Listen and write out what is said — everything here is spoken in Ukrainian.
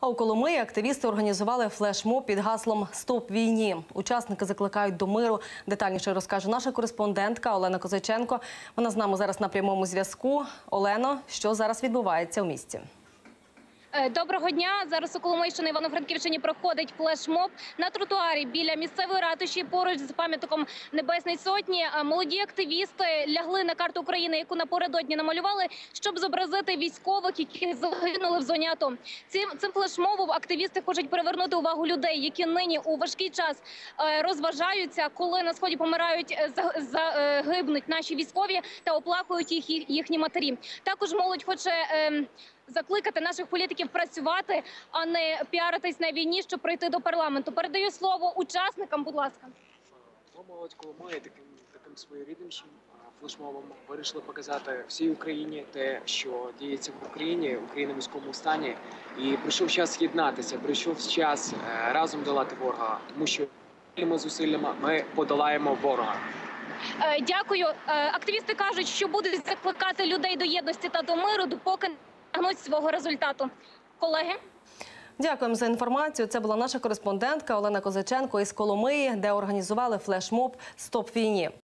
А у Коломиї активісти організували флешмоб під гаслом Стоп війні. Учасники закликають до миру. Детальніше розкаже наша кореспондентка Олена Козаченко. Вона з нами зараз на прямому зв'язку. Олено, що зараз відбувається у місті? Е, Доброго дня. Зараз у Коломийщині Івано-Франківщині проходить флешмоб на тротуарі біля місцевої ратуші поруч з пам'ятником Небесної Сотні. Е, Молоді активісти лягли на карту України, яку напередодні намалювали, щоб зобразити військових, які загинули в зоні АТО. Цим цим флешмобом активісти хочуть привернути увагу людей, які нині у важкий час е, розважаються, коли на сході помирають за- загибнуть наші військові та оплакують їх- їхні матері. Також молодь хоче. ем, закликати наших політиків працювати, а не піаритись на війні, щоб прийти до парламенту. Передаю слово учасникам, будь ласка. Ми молодь Коломиї таким таким своєрідним флешмобом вирішили показати всій Україні те, що діється в Україні, Україна в військовому стані. І прийшов час єднатися, прийшов час е, разом долати ворога, тому що спільними зусиллями ми подолаємо ворога. Е, Дякую. Е, Активісти кажуть, що будуть закликати людей до єдності та до миру, допоки не досягнуть свого результату. Колеги. Дякуємо за інформацію. Це була наша кореспондентка Олена Козаченко із Коломиї, де організували флешмоб Стоп війні.